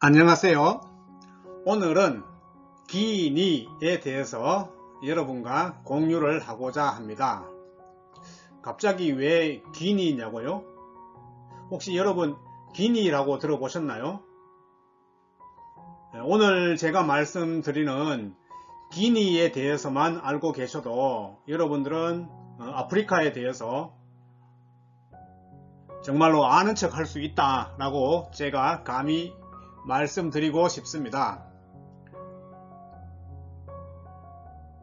안녕하세요. 오늘은 기니에 대해서 여러분과 공유를 하고자 합니다. 갑자기 왜 기니냐고요? 혹시 여러분 기니라고 들어보셨나요? 네, 오늘 제가 말씀드리는 기니에 대해서만 알고 계셔도 여러분들은 어, 아프리카에 대해서 정말로 아는 척 할 수 있다 라고 제가 감히 말씀드리고 싶습니다.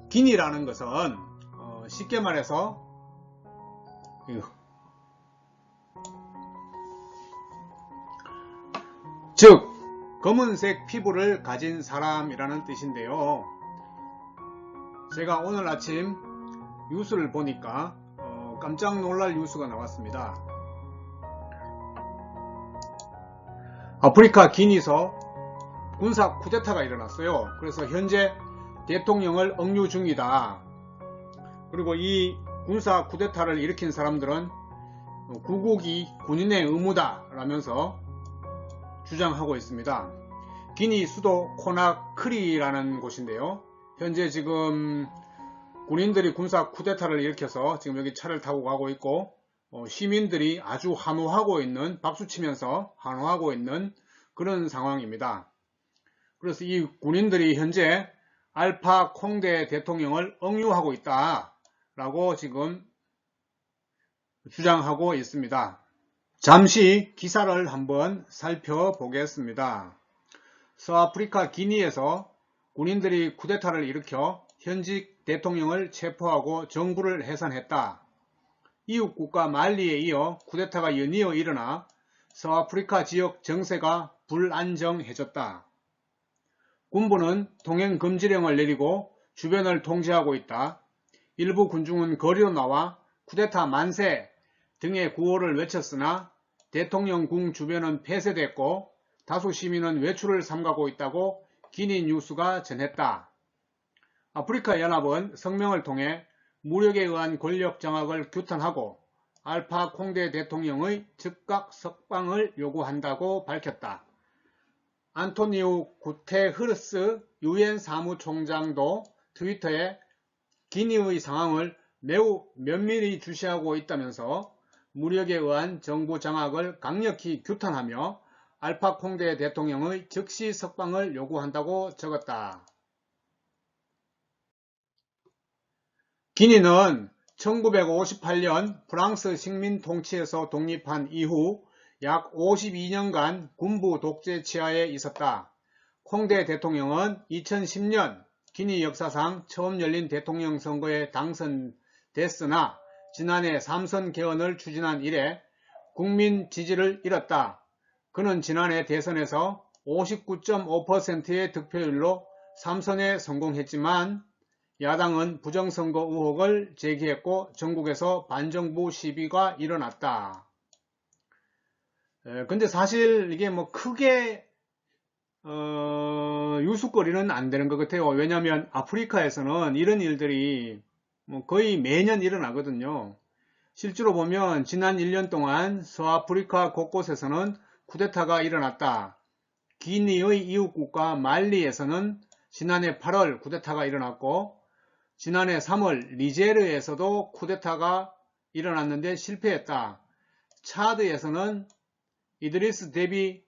기니라는 것은 어, 쉽게 말해서 즉 검은색 피부를 가진 사람이라는 뜻인데요. 제가 오늘 아침 뉴스를 보니까 어, 깜짝 놀랄 뉴스가 나왔습니다. 아프리카 기니서 군사 쿠데타가 일어났어요. 그래서 현재 대통령을 억류 중이다. 그리고 이 군사 쿠데타를 일으킨 사람들은 구국이 군인의 의무다 라면서 주장하고 있습니다. 기니 수도 코나크리라는 곳인데요. 현재 지금 군인들이 군사 쿠데타를 일으켜서 지금 여기 차를 타고 가고 있고 어, 시민들이 아주 환호하고 있는 박수치면서 환호하고 있는 그런 상황입니다. 그래서 이 군인들이 현재 알파 콩대 대통령을 억류하고 있다 라고 지금 주장하고 있습니다. 잠시 기사를 한번 살펴보겠습니다. 서아프리카 기니에서 군인들이 쿠데타를 일으켜 현직 대통령을 체포하고 정부를 해산했다. 이웃국가 말리에 이어 쿠데타가 연이어 일어나 서아프리카 지역 정세가 불안정해졌다. 군부는 통행 금지령을 내리고 주변을 통제하고 있다. 일부 군중은 거리로 나와 쿠데타 만세 등의 구호를 외쳤으나 대통령 궁 주변은 폐쇄됐고 다수 시민은 외출을 삼가고 있다고 기니 뉴스가 전했다. 아프리카 연합은 성명을 통해 무력에 의한 권력 장악을 규탄하고 알파 콩대 대통령의 즉각 석방을 요구한다고 밝혔다. 안토니우 구테흐르스 유엔 사무총장도 트위터에 기니의 상황을 매우 면밀히 주시하고 있다면서 무력에 의한 정부 장악을 강력히 규탄하며 알파 콩대 대통령의 즉시 석방을 요구한다고 적었다. 기니는 1958년 프랑스 식민 통치에서 독립한 이후 약 52년간 군부 독재 치하에 있었다. 콩대 대통령은 2010년 기니 역사상 처음 열린 대통령 선거에 당선됐으나 지난해 삼선 개헌을 추진한 이래 국민 지지를 잃었다. 그는 지난해 대선에서 59.5%의 득표율로 삼선에 성공했지만 야당은 부정선거 의혹을 제기했고 전국에서 반정부 시비가 일어났다. 에, 근데 사실 이게 뭐 크게 어, 유수거리는 안 되는 것 같아요. 왜냐하면 아프리카에서는 이런 일들이 뭐 거의 매년 일어나거든요. 실제로 보면 지난 1년 동안 서아프리카 곳곳에서는 쿠데타가 일어났다. 기니의 이웃국가 말리에서는 지난해 8월 쿠데타가 일어났고 지난해 3월 리제르에서도 쿠데타가 일어났는데 실패했다. 차드에서는 이드리스 데비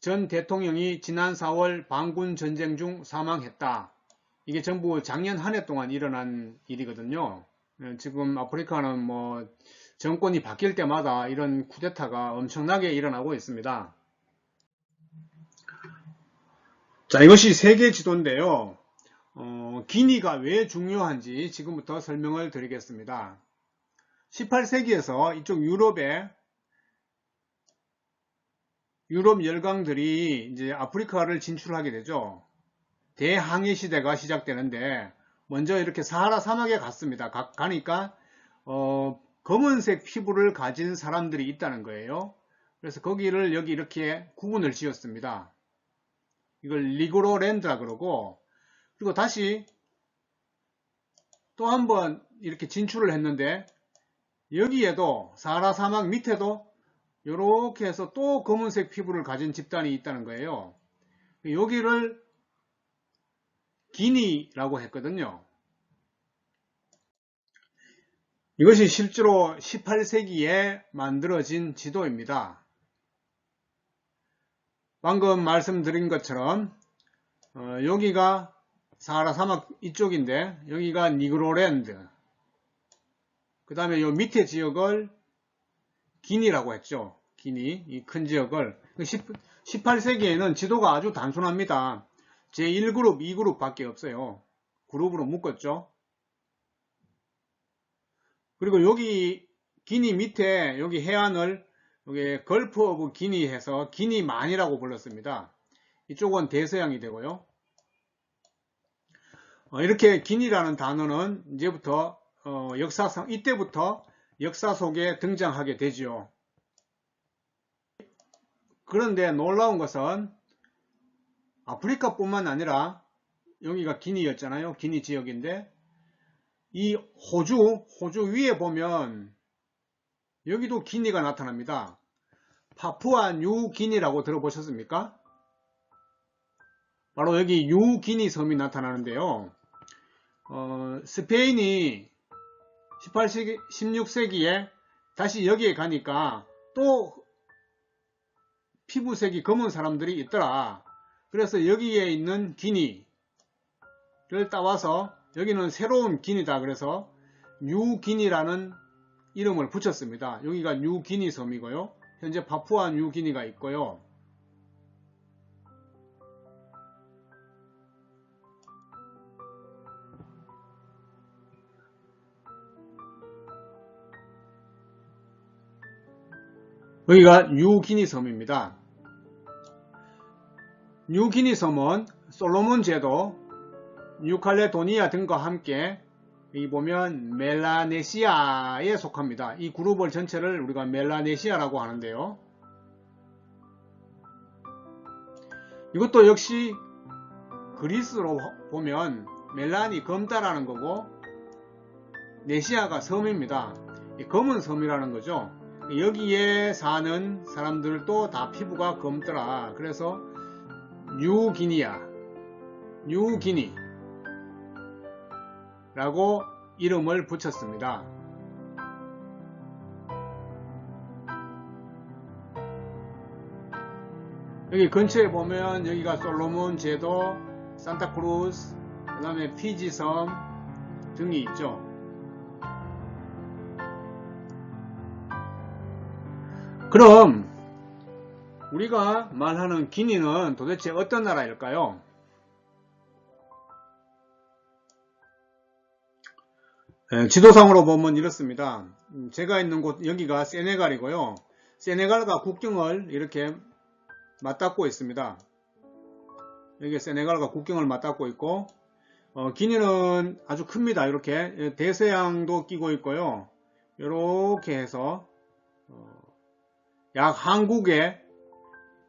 전 대통령이 지난 4월 반군 전쟁 중 사망했다. 이게 전부 작년 한 해 동안 일어난 일이거든요. 예, 지금 아프리카는 뭐 정권이 바뀔 때마다 이런 쿠데타가 엄청나게 일어나고 있습니다. 자, 이것이 세계 지도인데요. 어, 기니가 왜 중요한지 지금부터 설명을 드리겠습니다. 18세기에서 이쪽 유럽에 유럽 열강들이 이제 아프리카를 진출하게 되죠. 대항해 시대가 시작되는데 먼저 이렇게 사하라 사막에 갔습니다. 가, 가니까 어, 검은색 피부를 가진 사람들이 있다는 거예요. 그래서 거기를 여기 이렇게 구분을 지었습니다. 이걸 리그로랜드라 그러고 그리고 다시 또 한 번 이렇게 진출을 했는데 여기에도 사하라 사막 밑에도 이렇게 해서 또 검은색 피부를 가진 집단이 있다는 거예요. 여기를 기니라고 했거든요. 이것이 실제로 18세기에 만들어진 지도입니다. 방금 말씀드린 것처럼 어, 여기가 사하라 사막 이쪽인데 여기가 니그로랜드 그 다음에 요 밑에 지역을 기니라고 했죠. 기니 이 큰 지역을 18세기에는 지도가 아주 단순합니다. 제1그룹, 2그룹 밖에 없어요. 그룹으로 묶었죠. 그리고 여기 기니 밑에 여기 해안을 여기 걸프 오브 기니 해서 기니만이라고 불렀습니다. 이쪽은 대서양이 되고요. 어, 이렇게 기니라는 단어는 이제부터 어, 역사상 이때부터 역사 속에 등장하게 되지요. 그런데 놀라운 것은 아프리카뿐만 아니라 여기가 기니였잖아요. 기니 지역인데 이 호주, 호주 위에 보면 여기도 기니가 나타납니다. 파푸아 뉴기니라고 들어보셨습니까? 바로 여기 뉴기니 섬이 나타나는데요. 어, 스페인이 18세기, 16세기에 다시 여기에 가니까 또 피부색이 검은 사람들이 있더라. 그래서 여기에 있는 기니를 따와서 여기는 새로운 기니다. 그래서 뉴기니라는 이름을 붙였습니다. 여기가 뉴기니 섬이고요. 현재 파푸아 뉴기니가 있고요. 여기가 뉴기니 섬입니다. 뉴기니 섬은 솔로몬 제도, 뉴칼레도니아 등과 함께 여기 보면 멜라네시아에 속합니다. 이 그룹을 전체를 우리가 멜라네시아라고 하는데요. 이것도 역시 그리스로 보면 멜란이 검다라는 거고 네시아가 섬입니다. 검은 섬이라는 거죠. 여기에 사는 사람들도 다 피부가 검더라. 그래서 뉴기니아, 뉴기니 라고 이름을 붙였습니다. 여기 근처에 보면 여기가 솔로몬 제도, 산타크루스, 그 다음에 피지섬 등이 있죠. 그럼 우리가 말하는 기니는 도대체 어떤 나라일까요? 예, 지도상으로 보면 이렇습니다. 음, 제가 있는 곳 여기가 세네갈이고요. 세네갈과 국경을 이렇게 맞닿고 있습니다. 여기 세네갈과 국경을 맞닿고 있고 어, 기니는 아주 큽니다. 이렇게 예, 대서양도 끼고 있고요. 이렇게 해서 어, 약 한국의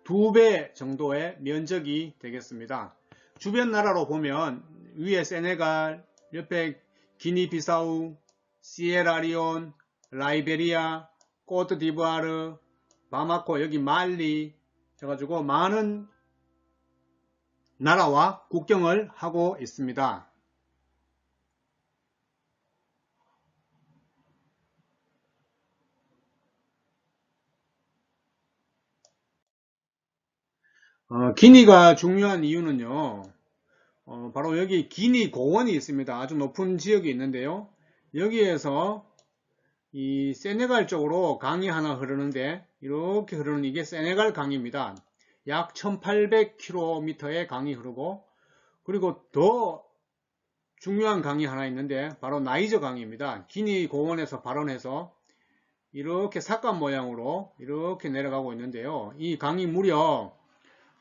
두 배 정도의 면적이 되겠습니다. 주변 나라로 보면 위에 세네갈, 옆에 기니비사우, 시에라리온, 라이베리아, 코트디부아르, 바마코, 여기 말리 해가지고 많은 나라와 국경을 하고 있습니다. 어, 기니가 중요한 이유는요. 어, 바로 여기 기니 고원이 있습니다. 아주 높은 지역이 있는데요. 여기에서 이 세네갈 쪽으로 강이 하나 흐르는데 이렇게 흐르는 이게 세네갈 강입니다. 약 1800km의 강이 흐르고 그리고 더 중요한 강이 하나 있는데 바로 나이저 강입니다. 기니 고원에서 발원해서 이렇게 삭감 모양으로 이렇게 내려가고 있는데요. 이 강이 무려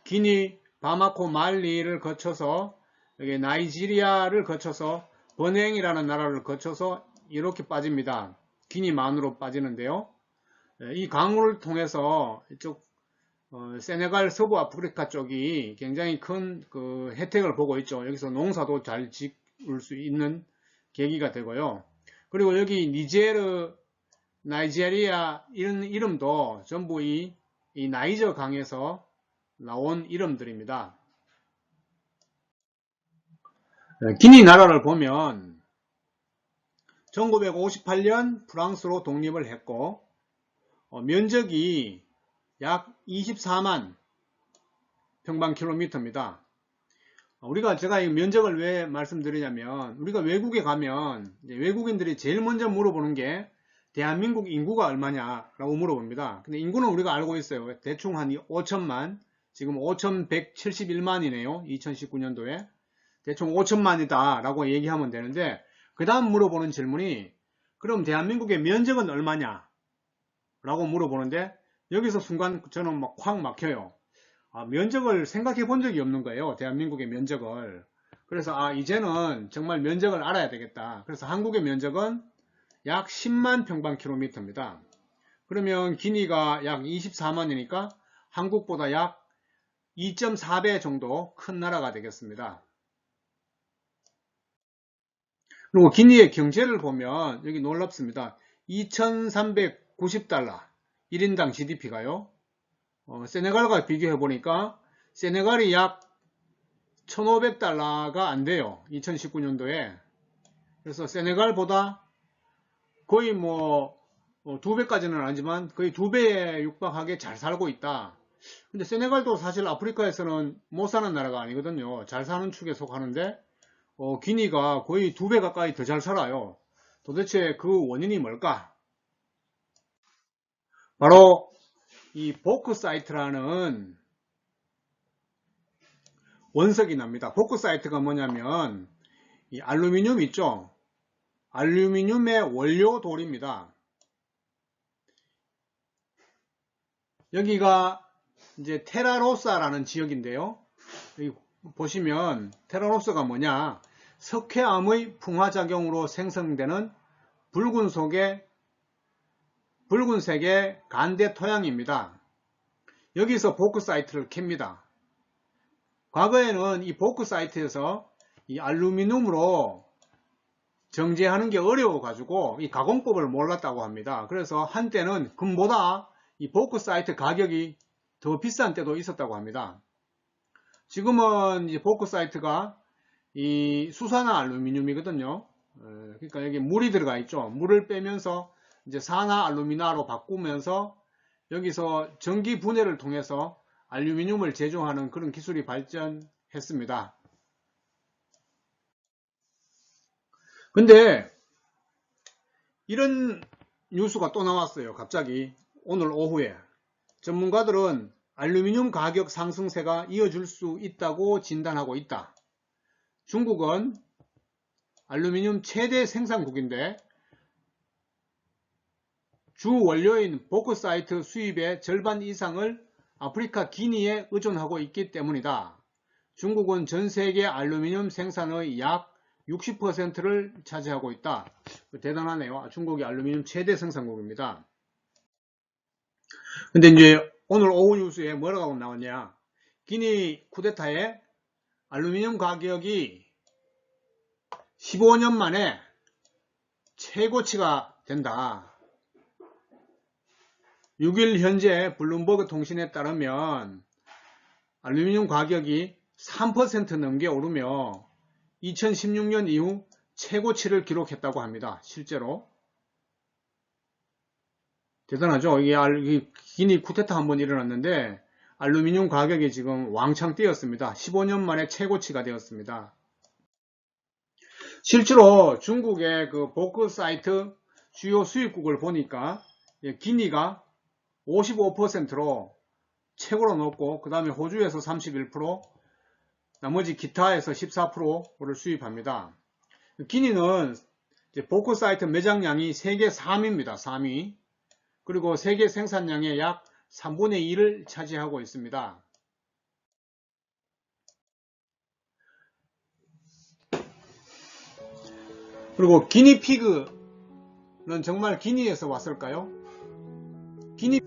기니, 바마코, 말리를 거쳐서 여기 나이지리아를 거쳐서 번행이라는 나라를 거쳐서 이렇게 빠집니다. 기니만으로 빠지는데요. 예, 이 강을 통해서 이쪽 어, 세네갈 서부 아프리카 쪽이 굉장히 큰 그 혜택을 보고 있죠. 여기서 농사도 잘 지을 수 있는 계기가 되고요. 그리고 여기 니제르, 나이제리아 이런 이름도 전부 이, 이 나이저 강에서 나온 이름들입니다. 어, 기니 나라를 보면 1958년 프랑스로 독립을 했고 어, 면적이 약 24만 평방킬로미터입니다. 어, 우리가 제가 이 면적을 왜 말씀드리냐면 우리가 외국에 가면 외국인들이 제일 먼저 물어보는 게 대한민국 인구가 얼마냐라고 물어봅니다. 근데 인구는 우리가 알고 있어요. 대충 한 5천만 지금 5,171만이네요. 2019년도에. 대충 5천만이다 라고 얘기하면 되는데 그 다음 물어보는 질문이 그럼 대한민국의 면적은 얼마냐 라고 물어보는데 여기서 순간 저는 막 확 막혀요. 아, 면적을 생각해 본 적이 없는 거예요 대한민국의 면적을. 그래서 아 이제는 정말 면적을 알아야 되겠다. 그래서 한국의 면적은 약 10만 평방킬로미터입니다. 그러면 기니가 약 24만이니까 한국보다 약 2.4배 정도 큰 나라가 되겠습니다 그리고 기니의 경제를 보면 여기 놀랍습니다. 2390달러 1인당 GDP가요. 어, 세네갈과 비교해 보니까 세네갈이 약 1500달러가 안 돼요. 2019년도에. 그래서 세네갈보다 거의 뭐, 두 배까지는 아니지만 거의 두 배에 육박하게 잘 살고 있다. 근데 세네갈도 사실 아프리카에서는 못 사는 나라가 아니거든요. 잘 사는 축에 속하는데 어, 기니가 거의 두 배 가까이 더 잘 살아요. 도대체 그 원인이 뭘까? 바로 이 보크사이트라는 원석이 납니다. 보크사이트가 뭐냐면 이 알루미늄 있죠? 알루미늄의 원료 돌입니다. 여기가 이제 테라로사라는 지역인데요. 보시면 테라로스가 뭐냐 석회암의 풍화작용으로 생성되는 붉은 속의 붉은색의 간대 토양입니다. 여기서 보크 사이트를 캡니다. 과거에는 이 보크 사이트에서 이 알루미늄으로 정제하는 게 어려워 가지고 이 가공법을 몰랐다고 합니다. 그래서 한때는 금보다 이 보크 사이트 가격이 더 비싼 때도 있었다고 합니다. 지금은 이제 보크 사이트가 이 수산화 알루미늄이거든요. 그러니까 여기 물이 들어가 있죠. 물을 빼면서 이제 산화 알루미나로 바꾸면서 여기서 전기 분해를 통해서 알루미늄을 제조하는 그런 기술이 발전했습니다. 근데 이런 뉴스가 또 나왔어요. 갑자기 오늘 오후에 전문가들은 알루미늄 가격 상승세가 이어질 수 있다고 진단하고 있다. 중국은 알루미늄 최대 생산국인데 주 원료인 보크사이트 수입의 절반 이상을 아프리카 기니에 의존하고 있기 때문이다. 중국은 전 세계 알루미늄 생산의 약 60%를 차지하고 있다. 대단하네요. 중국이 알루미늄 최대 생산국입니다. 근데 이제 오늘 오후 뉴스에 뭐라고 나왔냐 기니 쿠데타에 알루미늄 가격이 15년 만에 최고치가 된다 6일 현재 블룸버그 통신에 따르면 알루미늄 가격이 3% 넘게 오르며 2016년 이후 최고치를 기록했다고 합니다. 실제로 대단하죠. 이게 기니 쿠데타 한 번 일어났는데 알루미늄 가격이 지금 왕창 뛰었습니다. 15년 만에 최고치가 되었습니다. 실제로 중국의 그 보크 사이트 주요 수입국을 보니까 기니가 55%로 최고로 높고 그 다음에 호주에서 31% 나머지 기타에서 14%를 수입합니다. 기니는 보크 사이트 매장량이 세계 3위입니다. 3위. 그리고 세계 생산량의 약 3분의 1을 차지하고 있습니다. 그리고 기니피그는 정말 기니에서 왔을까요? 기니,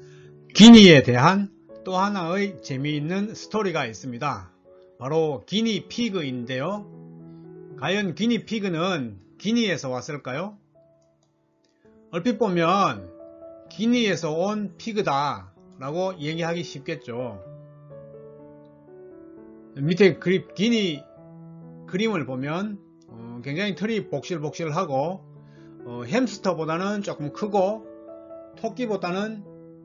기니에 대한 또 하나의 재미있는 스토리가 있습니다. 바로 기니피그인데요. 과연 기니피그는 기니에서 왔을까요? 얼핏 보면 기니에서 온 피그다 라고 얘기하기 쉽겠죠 밑에 그립 기니 그림을 보면 어, 굉장히 털이 복실복실하고 어, 햄스터보다는 조금 크고 토끼보다는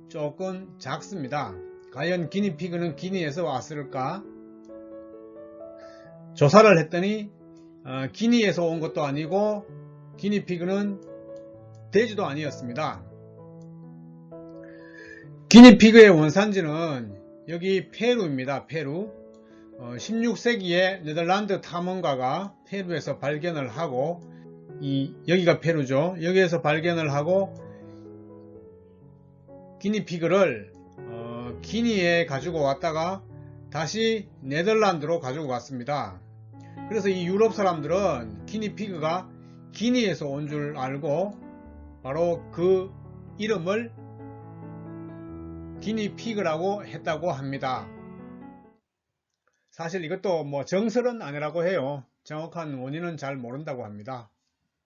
조금 작습니다. 과연 기니피그는 기니에서 왔을까? 조사를 했더니 어, 기니에서 온 것도 아니고 기니피그는 돼지도 아니었습니다. 기니피그의 원산지는 여기 페루입니다. 페루. 어, 16세기에 네덜란드 탐험가가 페루에서 발견을 하고 이 여기가 페루죠. 여기에서 발견을 하고 기니피그를 어, 기니에 가지고 왔다가 다시 네덜란드로 가지고 왔습니다. 그래서 이 유럽 사람들은 기니피그가 기니에서 온 줄 알고 바로 그 이름을 기니피그라고 했다고 합니다. 사실 이것도 뭐 정설은 아니라고 해요. 정확한 원인은 잘 모른다고 합니다.